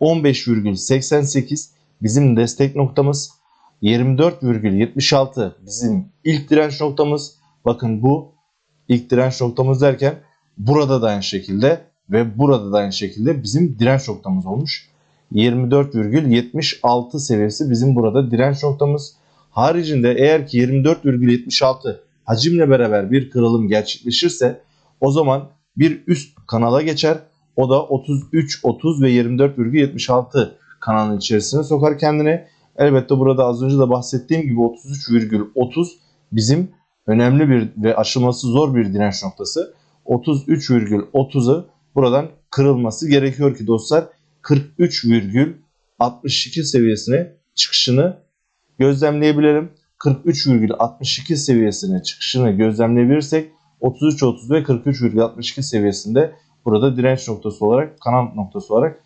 15,88 bizim destek noktamız. 24,76 bizim ilk direnç noktamız. Bakın bu ilk direnç noktamız derken burada da aynı şekilde ve burada da aynı şekilde bizim direnç noktamız olmuş. 24,76 seviyesi bizim burada direnç noktamız. Haricinde eğer ki 24,76 hacimle beraber bir kırılım gerçekleşirse o zaman bir üst kanala geçer. O da 33, 30 ve 24,76 kanalın içerisine sokar kendini. Elbette burada az önce de bahsettiğim gibi 33,30 bizim önemli bir ve aşılması zor bir direnç noktası. 33,30'u buradan kırılması gerekiyor ki dostlar 43,62 seviyesine çıkışını gözlemleyebilirim. 43,62 seviyesine çıkışını gözlemleyebilirsek 33, 30 ve 43,62 seviyesinde burada direnç noktası olarak kanal noktası olarak